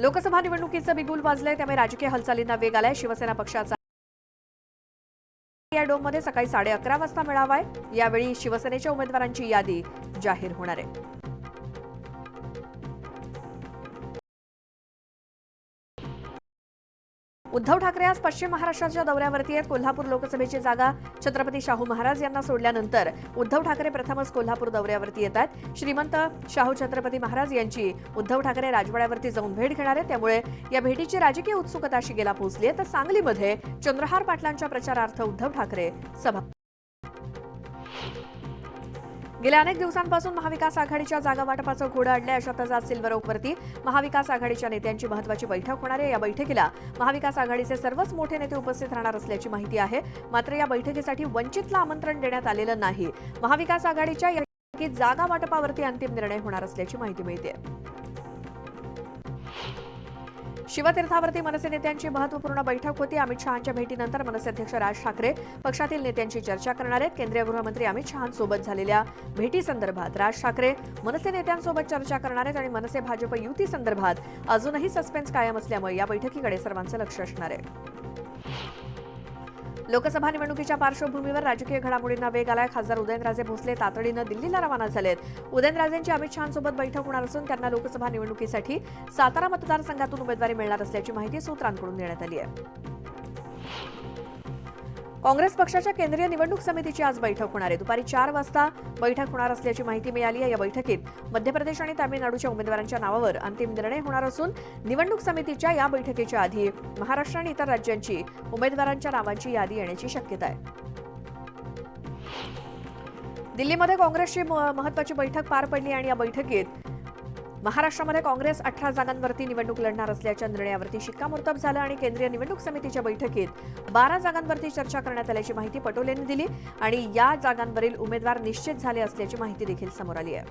लोकसभा निवडणुकीचं बिगुल वाजलंय त्यामुळे राजकीय हालचालींना वेग आलाय. शिवसेना पक्षाचा या डोममध्ये सकाळी साडे अकरा वाजता मेळावा आहे. यावेळी शिवसेनेच्या उमेदवारांची यादी जाहीर होणार आहे. उद्धव ठाकरे आज पश्चिम महाराष्ट्राच्या दौऱ्यावरती आहेत. कोल्हापूर लोकसभेची जागा छत्रपती शाहू महाराज यांना सोडल्यानंतर उद्धव ठाकरे प्रथमच कोल्हापूर दौऱ्यावरती येत आहेत. श्रीमंत शाहू छत्रपती महाराज यांची उद्धव ठाकरे राजवाड्यावरती जाऊन भेट घेणार आहेत. त्यामुळे या भेटीची राजकीय उत्सुकता शिगेला पोहोचली आहे. तर सांगलीमध्ये चंद्रहार पाटलांच्या प्रचारार्थ उद्धव ठाकरे सभा गेल्या अनेक दिवसांपासून महाविकास आघाडीच्या जागा वाटपाचं घोडं अडलंय अशातच आज सिल्वर ओकवरती महाविकास आघाडीच्या नेत्यांची महत्वाची बैठक होणार आहे. या बैठकीला महाविकास आघाडीचे सर्वच मोठे नेते उपस्थित राहणार असल्याची माहिती आहे. मात्र या बैठकीसाठी वंचितला आमंत्रण देण्यात आलेलं नाही. महाविकास आघाडीच्या या जागा वाटपावरती अंतिम निर्णय होणार असल्याची माहिती मिळते शिवतीर्थावरती मनसे नेत्यांची महत्त्वपूर्ण बैठक होती. अमित शहांच्या भेटीनंतर मनसे अध्यक्ष राज ठाकरे पक्षातील नेत्यांची चर्चा करणार आहेत. केंद्रीय गृहमंत्री अमित शहांसोबत झालेल्या भेटीसंदर्भात राज ठाकरे मनसे नेत्यांसोबत चर्चा करणार आहेत आणि मनसे भाजप युती संदर्भात अजूनही सस्पेन्स कायम असल्यामुळे या बैठकीकडे सर्वांचं लक्ष असणार आहे. लोकसभा निवडणुकीच्या पार्श्वभूमीवर राजकीय घडामोडींना वेग आलाय. खासदार उदयनराजे भोसले तातडीनं दिल्लीला रवाना झालेत. उदयनराजेंची अमित शहांसोबत बैठक होणार असून त्यांना लोकसभा निवडणुकीसाठी सातारा मतदारसंघातून उमेदवारी मिळणार असल्याची माहिती सूत्रांकडून देण्यात आली आहे. काँग्रेस पक्षाच्या केंद्रीय निवडणूक समितीची आज बैठक होणार आहे. दुपारी चार वाजता बैठक होणार असल्याची माहिती मिळाली आहे. या बैठकीत मध्य प्रदेश आणि तामिळनाडूच्या उमेदवारांच्या नावावर अंतिम निर्णय होणार असून निवडणूक समितीच्या या बैठकीच्या आधी महाराष्ट्र आणि इतर राज्यांची उमेदवारांच्या नावांची यादी येण्याची शक्यता आहे. दिल्लीमध्ये काँग्रेसची महत्वाची बैठक पार पडली आणि या बैठकीत महाराष्ट्रामध्ये काँग्रेस अठरा जागांवरती निवडणूक लढणार असल्याच्या निर्णयावरती शिक्कामोर्तब झालं आणि केंद्रीय निवडणूक समितीच्या बैठकीत बारा जागांवरती चर्चा करण्यात आल्याची माहिती पटोले यांनी दिली आणि या जागांवरील उमेदवार निश्चित झाले असल्याची माहिती देखील समोर आली आहे.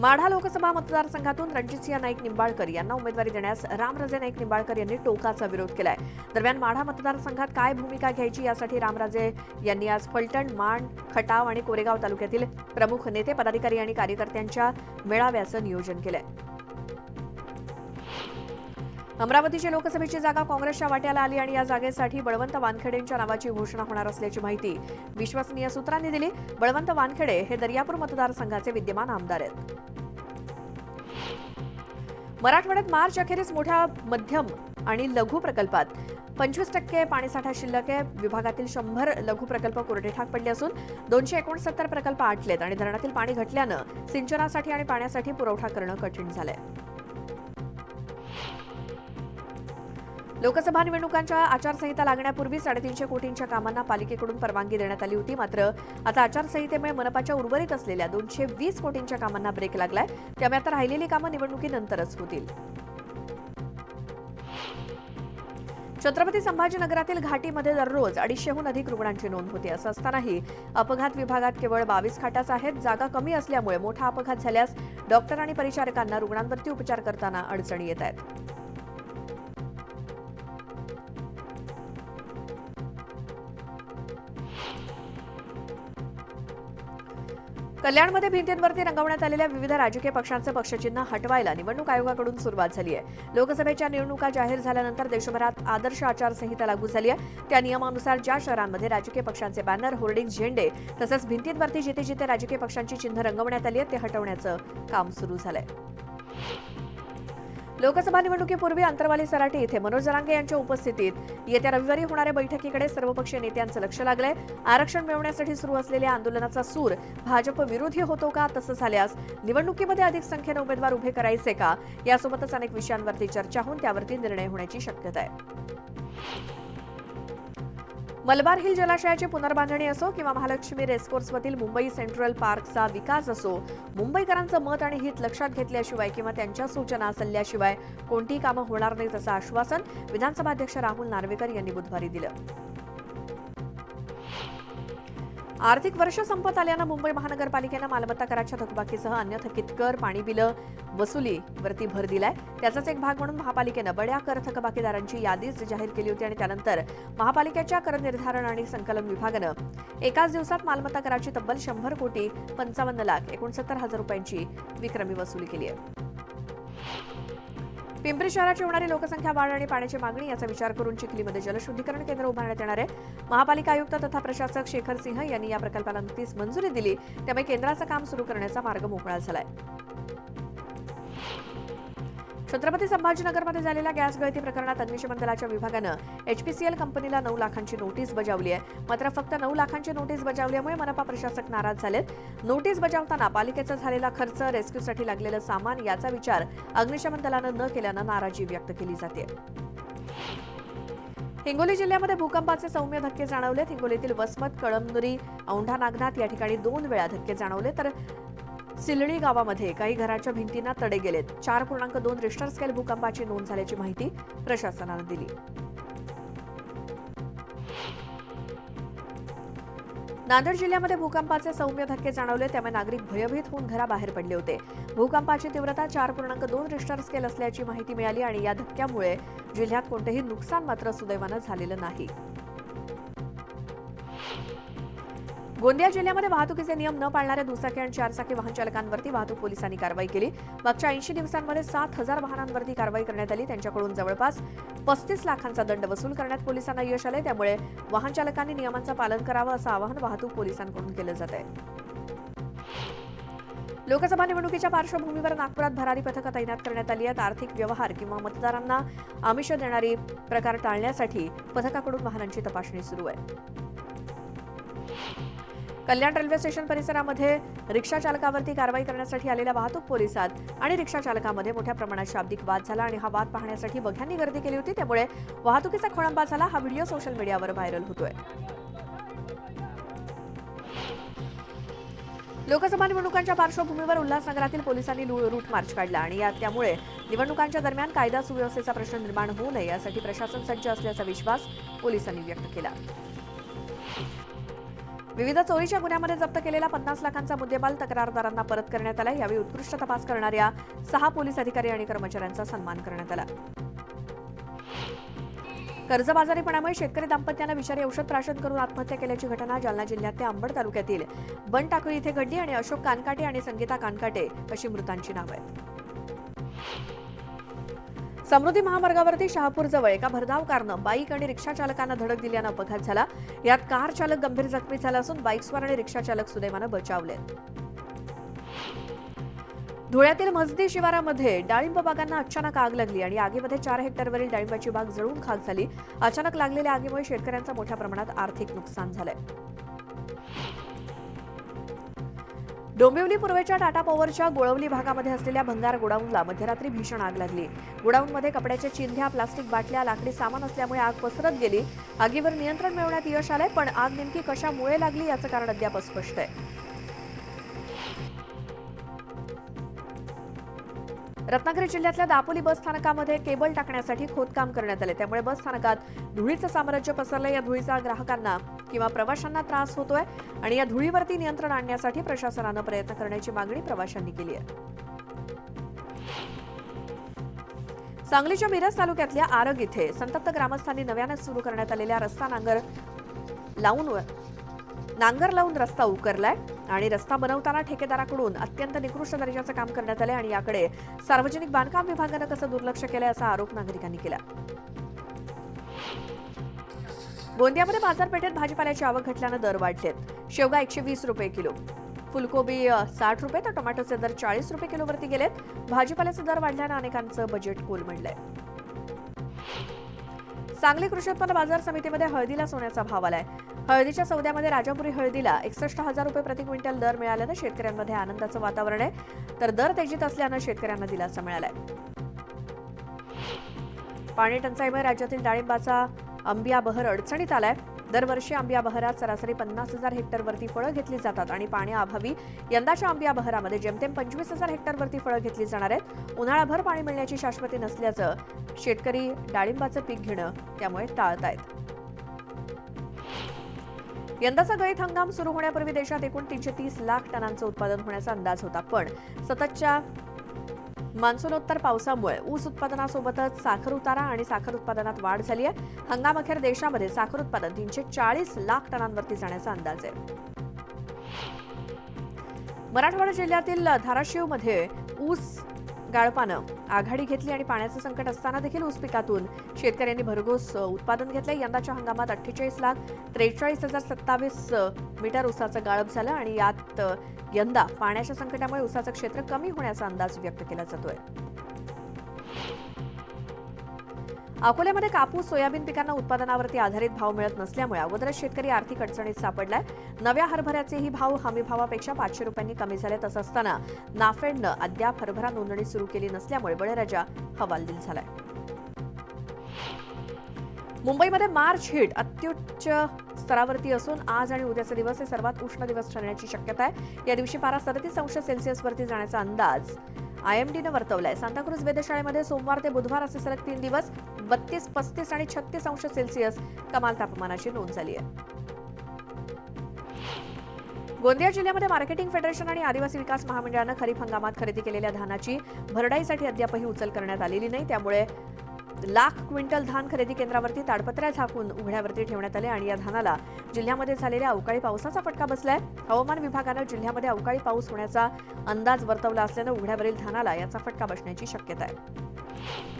माढा लोकसभा मतदारसंघातून रणजितसिंह नाईक निंबाळकर यांना उमेदवारी देण्यास रामराजे नाईक निंबाळकर यांनी टोकाचा विरोध केलाय. दरम्यान माढा मतदारसंघात काय भूमिका घ्यायची यासाठी रामराजे यांनी आज फलटण माण खटाव आणि कोरेगाव तालुक्यातील प्रमुख नेते पदाधिकारी आणि कार्यकर्त्यांच्या मेळाव्याचं नियोजन केलंय. अमरावतीची लोकसभेची जागा काँग्रेसच्या वाट्याला आली आणि या जागेसाठी बळवंत वानखेडेंच्या नावाची घोषणा होणार असल्याची माहिती विश्वसनीय सूत्रांनी दिली. बळवंत वानखेडे हे दर्यापूर मतदारसंघाचे विद्यमान आमदार आहेत. मराठवाड्यात मार्च अखेरीस मोठ्या मध्यम आणि लघु प्रकल्पात पंचवीस टक्के पाणीसाठा शिल्लक आहे. विभागातील शंभर लघु प्रकल्प कोरडे ठाक पडले असून दोनशे एकोणसत्तर प्रकल्प आटलेत आणि धरणातील पाणी घटल्यानं सिंचनासाठी आणि पाण्यासाठी पुरवठा करणं कठीण झालंय. लोकसभा निवडणुकांच्या आचारसंहिता लागण्यापूर्वी साडेतीनशे कोटींच्या कामांना पालिकेकडून परवानगी देण्यात आली होती. मात्र आता आचारसंहितेमुळे मनपाच्या उर्वरित असलेल्या दोनशे वीस कोटींच्या कामांना ब्रेक लागलाय. त्यामुळे आता राहिलेली कामं निवडणुकीनंतरच होतील. छत्रपती संभाजीनगरातील घाटीमध्ये दररोज अडीचशेहून अधिक रुग्णांची नोंद होती. असं असतानाही अपघात विभागात केवळ बावीस खाटाच आहेत. जागा कमी असल्यामुळे मोठा अपघात झाल्यास डॉक्टर आणि परिचारकांना रुग्णांवरती उपचार करताना अडचणी येत आहेत. कल्याणमध्ये भिंतींवरती रंगवण्यात आलेल्या विविध राजकीय पक्षांचं पक्षचिन्ह हटवायला निवडणूक आयोगाकडून सुरुवात झाली आहे. लोकसभेच्या निवडणुका जाहीर झाल्यानंतर देशभरात आदर्श आचारसंहिता लागू झाली आहे. त्या नियमानुसार ज्या शहरांमध्ये राजकीय पक्षांचे बॅनर होर्डिंग झेंडे तसंच भिंतींवरती जिथे जिथे राजकीय पक्षांची चिन्ह रंगवण्यात आली आहेत ते हटवण्याचं काम सुरू झालंय. लोकसभा निवडणुकीपूर्वी अंतरवाली सराटी इथे. मनोज जरांगे यांच्या उपस्थितीत येत्या रविवारी होणाऱ्या बैठकीकडे सर्वपक्षीय नेत्यांचं लक्ष लागलंय. आरक्षण मिळवण्यासाठी सुरू असलेल्या आंदोलनाचा सूर भाजप विरोधी होतो का? तसं झाल्यास निवडणुकीमध्ये अधिक संख्येनं उमेदवार उभे करायचे का? यासोबतच अनेक विषयांवरती चर्चा होऊन त्यावरती निर्णय होण्याची शक्यता आहे. मलबार हिल जलाशयाची पुनर्बांधणी असो किंवा महालक्ष्मी रेसकोर्समधील मुंबई सेंट्रल पार्कचा विकास असो मुंबईकरांचं मत आणि हित लक्षात घेतल्याशिवाय किंवा त्यांच्या सूचना सल्ल्याशिवाय कोणतीही कामं होणार नाहीत असं आश्वासन विधानसभा अध्यक्ष राहुल नार्वेकर यांनी बुधवारी दिलं. आर्थिक वर्ष संपत आल्यानं मुंबई महानगरपालिकेनं मालमत्ता कराच्या थकबाकीसह अन्य थकीत कर पाणी बिलं वसुलीवरती भर दिलाय. त्याचाच एक भाग म्हणून महापालिकेनं बड्या कर थकबाकीदारांची यादीच जाहीर केली होती आणि त्यानंतर महापालिकेच्या कर निर्धारण आणि संकलन विभागानं एकाच दिवसात मालमत्ता कराची तब्बल शंभर कोटी पंचावन्न लाख एकोणसत्तर हजार रुपयांची विक्रमी वसुली केली आहे. पिंपरी शहराची होणारी लोकसंख्या वाढ आणि पाण्याची मागणी याचा विचार करून चिखलीमध्ये जलशुद्धीकरण केंद्र उभारण्यात येणार आहे. महापालिका आयुक्त तथा प्रशासक शेखर सिंह यांनी या प्रकल्पाला नुकतीच मंजुरी दिली. त्यामुळे केंद्राचं काम सुरू करण्याचा मार्ग मोकळा झालाय. छत्रपती संभाजीनगरमध्ये झालेल्या गॅस गळती प्रकरणात अग्निशमन दलाच्या विभागानं एचपीसीएल कंपनीला नऊ लाखांची नोटीस बजावली आहे. मात्र फक्त नऊ लाखांची नोटीस बजावल्यामुळे मनपा प्रशासक नाराज झालेत. नोटीस बजावताना पालिकेचा झालेला खर्च रेस्क्यूसाठी लागलेलं सामान याचा विचार अग्निशमन दलानं न केल्यानं नाराजी व्यक्त केली जाते. हिंगोली जिल्ह्यामध्ये भूकंपाचे सौम्य धक्के जाणवलेत हिंगोलीतील वसमत कळमनुरी औंढा नागनाथ या ठिकाणी दोन वेळा धक्के जाणवले. तर सिलडी गावामध्ये काही घराच्या भिंतींना तडे गेलेत. चार पूर्णांक दोन रिश्टर स्केल भूकंपाची नोंद झाल्याची माहिती प्रशासनानं दिली. नांदेड जिल्ह्यामध्ये भूकंपाचे सौम्य धक्के जाणवले त्यामुळे नागरिक भयभीत होऊन घराबाहेर पडले होते. भूकंपाची तीव्रता चार पूर्णांक दोन रिश्टर स्केल असल्याची माहिती मिळाली आणि या धक्क्यामुळे जिल्ह्यात कोणतेही नुकसान मात्र सुदैवानं झालेलं नाही. गोंदिया जिल्ह्यामध्ये वाहतुकीचे नियम न पाळणाऱ्या दुचाकी आणि चारचाकी वाहन चालकांवरती वाहतूक पोलिसांनी कारवाई केली. मागच्या ऐंशी दिवसांमध्ये सात हजार वाहनांवरती कारवाई करण्यात आली. त्यांच्याकडून जवळपास पस्तीस लाखांचा दंड वसूल करण्यात पोलिसांना यश आले त्यामुळे वाहन चालकांनी नियमांचं पालन करावं असं आवाहन वाहतूक पोलिसांकडून केलं जात आहे. लोकसभा निवडणुकीच्या पार्श्वभूमीवर नागपुरात भरारी पथकं तैनात करण्यात आली आहेत. आर्थिक व्यवहार किंवा मतदारांना आमिष देणारी प्रकार टाळण्यासाठी पथकाकडून वाहनांची तपासणी सुरू आहे. कल्याण रेल्वे स्टेशन परिसरामध्ये रिक्षा चालकावरती कारवाई करण्यासाठी आलेल्या वाहतूक पोलिसात आणि रिक्षा चालकामध्ये मोठ्या प्रमाणात शाब्दिक वाद झाला आणि हा वाद पाहण्यासाठी बघ्यांनी गर्दी केली होती. त्यामुळे वाहतुकीचा खोळंबा झाला. हा व्हिडिओ सोशल मीडियावर व्हायरल होतोय. लोकसभा निवडणुकांच्या पार्श्वभूमीवर उल्हासनगरातील पोलिसांनी लू- रूट मार्च काढला आणि या त्यामुळे निवडणुकांच्या दरम्यान कायदा सुव्यवस्थेचा प्रश्न निर्माण होऊ नये यासाठी प्रशासन सज्ज असल्याचा विश्वास पोलिसांनी व्यक्त केला. विविध चोरीच्या गुन्ह्यामध्ये जप्त केलेला पन्नास लाखांचा मुद्देमाल तक्रारदारांना परत करण्यात आला. यावेळी उत्कृष्ट तपास करणाऱ्या सहा पोलीस अधिकारी आणि कर्मचाऱ्यांचा सन्मान करण्यात आला. कर्जबाजारीपणामुळे शेतकरी दाम्पत्यानं विषारी औषध प्राशन करून आत्महत्या केल्याची घटना जालना जिल्ह्यातल्या अंबड तालुक्यातील बनटाकळी इथे घडली आणि अशोक कानकाटे आणि संगीता कानकाटे अशी मृतांची नावं आहेत. समृद्धी महामार्गावरती शहापूरजवळ एका भरधाव कारनं बाईक आणि रिक्षा चालकांना धडक दिल्यानं अपघात झाला. यात कार चालक गंभीर जखमी झाला असून बाईकस्वार आणि रिक्षा चालक सुदैवानं बचावले. धुळ्यातील मजदी शिवारामध्ये डाळिंब बागांना अचानक आग लागली आणि आगीमध्ये चार हेक्टरवरील डाळिंबाची बाग जळून खाक झाली. अचानक लागलेल्या आगीमुळे शेतकऱ्यांचं मोठ्या प्रमाणात आर्थिक नुकसान झालंय. डोंबिवली पूर्वेच्या टाटा पॉवरच्या गोळवली भागामध्ये असलेल्या भंगार गोडाऊनला मध्यरात्री भीषण आग लागली. गोडाऊनमध्ये कपड्याच्या चिंध्या प्लास्टिक बाटल्या लाकडी सामान असल्यामुळे आग पसरत गेली. आगीवर नियंत्रण मिळवण्यात यश आलंय पण आग नेमकी कशामुळे लागली याचं कारण अद्याप अस्पष्ट आहे. रत्नागिरी जिल्ह्यातल्या दापोली बस स्थानकामध्ये केबल टाकण्यासाठी खोदकाम करण्यात आले. त्यामुळे बस स्थानकात धुळीचं साम्राज्य पसरलं या धुळीचा ग्राहकांना किंवा प्रवाशांना त्रास होतोय आणि या धुळीवरती नियंत्रण आणण्यासाठी प्रशासनानं प्रयत्न करण्याची मागणी प्रवाशांनी केली आहे. सांगलीच्या मिरज तालुक्यातल्या आरग इथे संतप्त ग्रामस्थांनी नव्यानं सुरू करण्यात आलेल्या रस्ता नांगर लावून नांगर लावून रस्ता उकरलाय आणि रस्ता बनवताना ठेकेदाराकडून अत्यंत निकृष्ट दर्जाचं काम करण्यात आलंय आणि याकडे सार्वजनिक बांधकाम विभागानं कसं दुर्लक्ष केलंय असा आरोप नागरिकांनी केला. गोंदियामध्ये बाजारपेठेत भाजीपाल्याची आवक घटल्यानं दर वाढलेत. शेवगा एकशे वीस रुपये किलो. फुलकोबी साठ रुपये तर टोमॅटोचे दर चाळीस रुपये किलोवरती गेलेत. भाजीपाल्याचे दर वाढल्यानं अनेकांचं बजेट कोलमडलंय सांगली कृषी उत्पन्न बाजार समितीमध्ये हळदीला सोन्याचा भाव आलाय. हळदीच्या सौद्यामध्ये राजापुरी हळदीला एकसष्ट हजार रुपये प्रति क्विंटल दर मिळाल्यानं शेतकऱ्यांमध्ये आनंदाचं वातावरण आहे. तर दर तेजीत असल्यानं शेतकऱ्यांना दिलासा मिळालाय. पाणी टंचाईमुळे राज्यातील डाळिंबाचा आंबिया बहर अडचणीत आलाय. दरवर्षी आंबिया बहरात सरासरी पन्नास हजार हेक्टरवरती फळं घेतली जातात आणि पाण्याअभावी यंदाच्या आंबिया बहरामध्ये जेमतेम पंचवीस हजार हेक्टरवरती फळं घेतली जाणार आहेत. उन्हाळाभर पाणी मिळण्याची शाश्वती नसल्याचं शेतकरी डाळिंबाचं पीक घेणं त्यामुळे टाळतायत. यंदाचा गळीत हंगाम सुरू होण्यापूर्वी देशात एकूण तीनशे तीस लाख टनांचं उत्पादन होण्याचा अंदाज होता. पण सततच्या मान्सूनोत्तर पावसामुळे ऊस उत्पादनासोबतच साखर उतारा आणि साखर उत्पादनात वाढ झाली आहे. हंगामाखेर देशामध्ये साखर उत्पादन तीनशे चाळीस लाख टनांवरती जाण्याचा अंदाज आहे. मराठवाडा जिल्ह्यातील धाराशिवमध्ये ऊस गाळपानं आघाडी घेतली आणि पाण्याचं संकट असताना देखील ऊस पिकातून. शेतकऱ्यांनी भरघोस उत्पादन घेतलं यंदाच्या हंगामात अठ्ठेचाळीस लाख त्रेचाळीस हजार सत्तावीस मीटर ऊसाचं गाळप झालं आणि यात यंदा पाण्याच्या संकटामुळे ऊसाचं क्षेत्र कमी होण्याचा अंदाज व्यक्त केला जातोय. अकोल्यामध्ये कापूस सोयाबीन पिकांना उत्पादनावरती आधारित भाव मिळत नसल्यामुळे अगोदरच शेतकरी आर्थिक अडचणीत सापडलाय. नव्या हरभऱ्याचेही भाव हमी भावापेक्षा पाचशे रुपयांनी कमी झाले. तसं असताना नाफेडनं अद्याप हरभरा नोंदणी सुरू केली नसल्यामुळे बळीराजा हवालदिल झालाय. मुंबईमध्ये मार्च हिट अत्युच्च स्तरावरती असून आज आणि उद्याचे दिवस हे सर्वात उष्ण दिवस ठरण्याची शक्यता आहे. या दिवशी पारा सदतीस अंश सेल्सिअसवरती जाण्याचा अंदाज आयएमडीनं वर्तवलाय. सांताक्रुज वेधशाळेमध्ये सोमवार ते बुधवार असे सलग तीन दिवस बत्तीस पस्तीस आणि छत्तीस अंश सेल्सिअस कमाल तापमानाची नोंद झाली आहे. गोंदिया जिल्ह्यामध्ये मार्केटिंग फेडरेशन आणि आदिवासी विकास महामंडळानं खरीप हंगामात खरेदी केलेल्या धानाची भरडाईसाठी अद्यापही उचल करण्यात आलेली नाही. त्यामुळे लाख क्विंटल धान खरेदी केंद्रावरती ताडपत्र्या झाकून उघड्यावरती ठेवण्यात आले आणि या धानाला जिल्ह्यामध्ये झालेल्या अवकाळी पावसाचा फटका बसलाय. हवामान विभागानं जिल्ह्यामध्ये अवकाळी पाऊस होण्याचा अंदाज वर्तवला असल्यानं उघड्यावरील धानाला याचा फटका बसण्याची शक्यता आहे.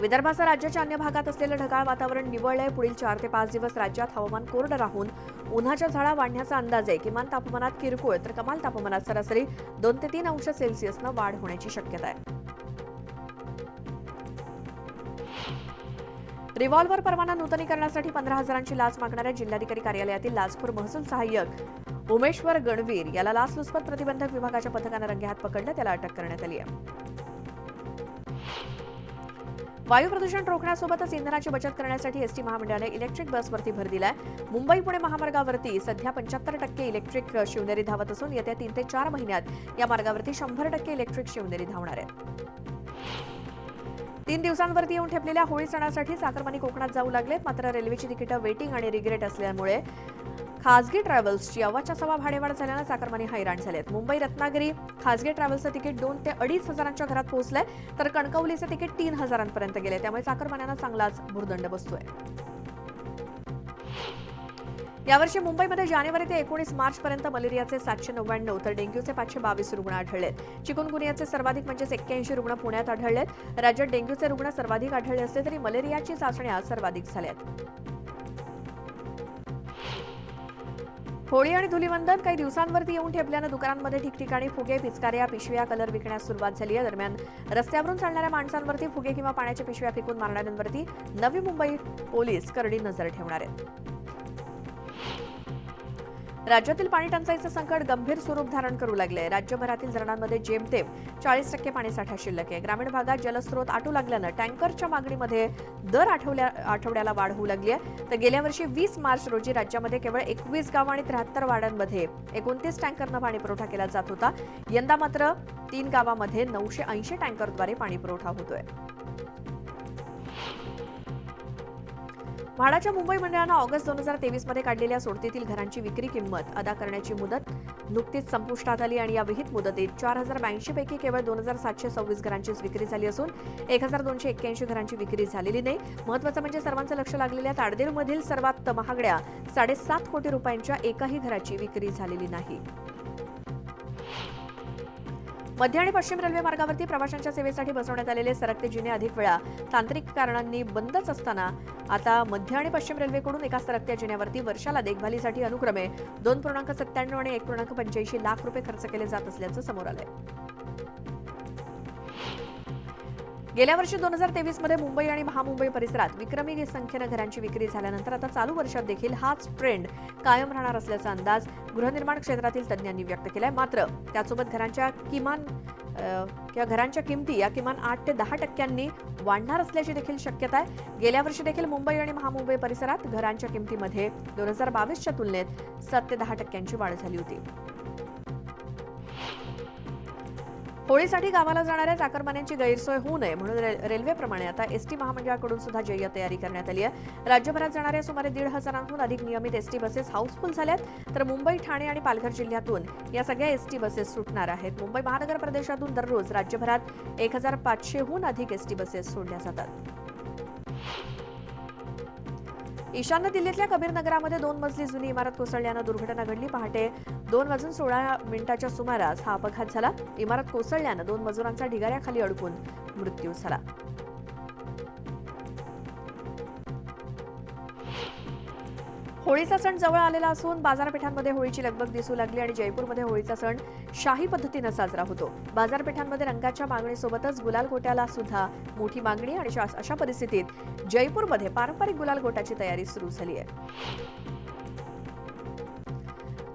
विदर्भासह राज्याच्या अन्य भागात असलेलं ढगाळ वातावरण निवळलंय. पुढील चार ते पाच दिवस राज्यात हवामान कोरडं राहून उन्हाच्या झळा वाढण्याचा अंदाज आहे. किमान तापमानात किरकोळ तर कमाल तापमानात सरासरी दोन ते तीन अंश सेल्सिअसनं वाढ होण्याची शक्यता आहे. रिव्हॉल्व्हर परवाना नूतनीकरणासाठी पंधरा हजारांची लाच मागणाऱ्या जिल्हाधिकारी कार्यालयातील लाचखोर महसूल सहाय्यक उमेश्वर गणवीर याला लाचलुचपत प्रतिबंधक विभागाच्या पथकानं रंगेहात पकडलं. त्याला अटक करण्यात आली आहे. वायू प्रदूषण रोखण्यासोबतच इंधनाची बचत करण्यासाठी एसटी महामंडळाने इलेक्ट्रिक बसवरती भर दिलाय. मुंबई पुणे महामार्गावरती सध्या पंच्याहत्तर टक्के इलेक्ट्रिक शिवनेरी धावत असून येत्या तीन ते चार महिन्यात या मार्गावरती शंभर टक्के इलेक्ट्रिक शिवनेरी धावणार आहेत. तीन दिवसांवरती येऊन ठेपलेल्या होळी सणासाठी चाकरमानी कोकणात जाऊ लागलेत मात्र रेल्वेची तिकीटं वेटिंग आणि रिग्रेट असल्यामुळे खासगी ट्रॅव्हल्सची अव्वाच्या सव्वा भाडेवाढ झाल्यानं चाकरमानी हैराण झालेत. मुंबई रत्नागिरी खासगी ट्रॅव्हल्सचं तिकीट दोन ते अडीच हजारांच्या घरात पोहोचलंय तर कणकवलीचं तिकीट तीन हजारांपर्यंत गेले त्यामुळे चाकरमान्यांना चांगलाच भुर्दंड बसतोय. यावर्षी मुंबईमध्ये जानेवारी ते एकोणीस मार्च पर्यंत मलेरियाचे सातशे नव्याण्णव तर डेंग्यूचे पाचशे बावीस रुग्ण आढळलेत. चिकुनगुनियाचे सर्वाधिक म्हणजेच एक्क्याऐंशी रुग्ण पुण्यात आढळलेत. राज्यात डेंग्यूचे रुग्ण सर्वाधिक आढळले असले तरी मलेरियाची चाचण्या सर्वाधिक झाल्यात. होळी आणि धुलीवंदन काही दिवसांवरती येऊन ठेपल्यानं दुकानांमध्ये ठिकठिकाणी फुगे पिचकाऱ्या पिशव्या कलर विकण्यास सुरुवात झाली आहे. दरम्यान रस्त्यावरून चालणाऱ्या माणसांवरती फुगे किंवा पाण्याच्या पिशव्या फेकून मारणाऱ्यांवरती नवी मुंबई पोलीस करडी नजर ठेवणार आहेत. राज्यातील पाणी टंचाईचं संकट गंभीर स्वरूप धारण करू लागले राज्यभरातील धरणांमध्ये जेमतेम चाळीस टक्के पाणीसाठा शिल्लक आहे. ग्रामीण भागात जलस्रोत आटू लागल्यानं टँकरच्या मागणीमध्ये दर आठवड्या आठवड्याला वाढ होऊ लागली आहे. तर गेल्या वर्षी वीस मार्च रोजी राज्यामध्ये केवळ एकवीस गाव आणि त्र्याहत्तर वाड्यांमध्ये एकोणतीस टँकरनं पाणी पुरवठा केला जात होता. यंदा मात्र तीन गावामध्ये नऊशे ऐंशी टँकरद्वारे पाणी पुरवठा होतोय. म्हाडाच्या मुंबई मंडळानं ऑगस्ट दोन हजार तेवीसमध्ये काढलेल्या सोडतीतील घरांची विक्री किंमत अदा करण्याची मुदत नुकतीच संपुष्टात आली आणि या विहित मुदतीत चार हजार ब्याऐंशी पैकी केवळ दोन हजार सातशे सव्वीस घरांचीच विक्री झाली असून एक हजार दोनशे एक्क्याऐंशी घरांची विक्री झालेली नाही. महत्वाचं म्हणजे सर्वांचं लक्ष लागलेल्या ताडदेवमधील सर्वात महागड्या साडेसात कोटी रुपयांच्या एकाही घराची विक्री झालेली नाही. मध्य आणि पश्चिम रेल्वे मार्गावरती प्रवाशांच्या सेवेसाठी बसवण्यात आलेले सरकते जिने अधिक वेळा तांत्रिक कारणांनी बंदच असताना आता मध्य आणि पश्चिम रेल्वेकडून एका सरकत्या जिन्यावरती वर्षाला देखभालीसाठी अनुक्रमे दोन पूर्णांक सत्त्याण्णव आणि एक पूर्णांक पंच्याऐंशी लाख रुपये खर्च केले जात असल्याचं समोर आलंय. गेल्या वर्षी दोन हजार तेवीसमध्ये मुंबई आणि महामुंबई परिसरात विक्रमी संख्येनं घरांची विक्री झाल्यानंतर आता चालू वर्षात देखील हाच ट्रेंड कायम राहणार असल्याचा अंदाज गृहनिर्माण क्षेत्रातील तज्ज्ञांनी व्यक्त केलाय. मात्र त्यासोबत घरांच्या किमान किंवा घरांच्या किमती या किमान आठ ते दहा टक्क्यांनी वाढणार असल्याची देखील शक्यता आहे. गेल्या वर्षी देखील मुंबई आणि महामुंबई परिसरात घरांच्या किमतीमध्ये दोन हजार बावीसच्या तुलनेत सात ते दहा टक्क्यांची वाढ झाली होती. होळीसाठी गावाला जाणाऱ्या चाकरमान्यांची गैरसोय होऊ नये म्हणून रे- रेल्वेप्रमाणे आता एसटी महामंडळाकडून सुद्धा जय्य तयारी करण्यात आली आहे. राज्यभरात जाणाऱ्या सुमारे दीड हजारांहून अधिक नियमित एसटी बसेस हाऊसफुल झाल्यात. तर मुंबई ठाणे आणि पालघर जिल्ह्यातून या सगळ्या एसटी बसेस सुटणार आहेत. मुंबई महानगर प्रदेशातून दररोज राज्यभरात एक हजार पाचशेहून अधिक एसटी बसेस सोडल्या जातात. ईशान्य दिल्लीतल्या कबीरनगरामध्ये दोन मजली जुनी इमारत कोसळल्यानं दुर्घटना घडली. पहाटे दोन वाजून सोळा मिनिटाच्या सुमारास हा अपघात झाला. इमारत कोसळल्यानं दोन मजुरांचा ढिगाऱ्याखाली अडकून मृत्यू झाला. होळीचा सण जवळ आलेला असून बाजारपेठांमध्ये होळीची लगबग दिसू लागली आणि जयपूरमध्ये होळीचा सण शाही पद्धतीनं साजरा होतो. बाजारपेठांमध्ये रंगाच्या मागणीसोबतच गुलाल गोट्याला सुद्धा मोठी मागणी आणि अशा परिस्थितीत जयपूरमध्ये पारंपरिक गुलाल गोट्याची तयारी सुरू झाली आहे.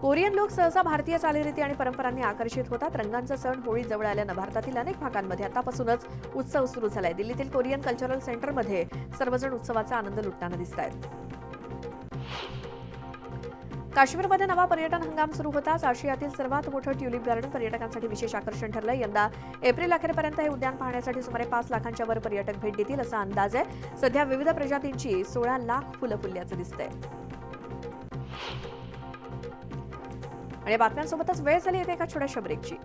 कोरियन लोक सहसा भारतीय चालीरीती आणि परंपरांनी आकर्षित होतात. रंगांचा सण होळी जवळ आल्यानं भारतातील अनेक भागांमध्ये आतापासूनच उत्सव सुरू झालाय. दिल्लीतील कोरियन कल्चरल सेंटरमध्ये सर्वजण उत्सवाचा आनंद लुटताना दिसत आहेत काश्मीरमध्ये नवा पर्यटन हंगाम सुरू होताच आशियातील सर्वात मोठं ट्युलिप गार्डन पर्यटकांसाठी विशेष आकर्षण ठरलं यंदा एप्रिल अखेरपर्यंत हे उद्यान पाहण्यासाठी सुमारे पाच लाखांच्या वर पर्यटक भेट देतील असा अंदाज आहे. सध्या विविध प्रजातींची सोळा लाख फुलं फुलल्याचं दिसतंय. आणि बातम्यांसोबतच वेळ झाली येते एका छोट्याशा ब्रेकची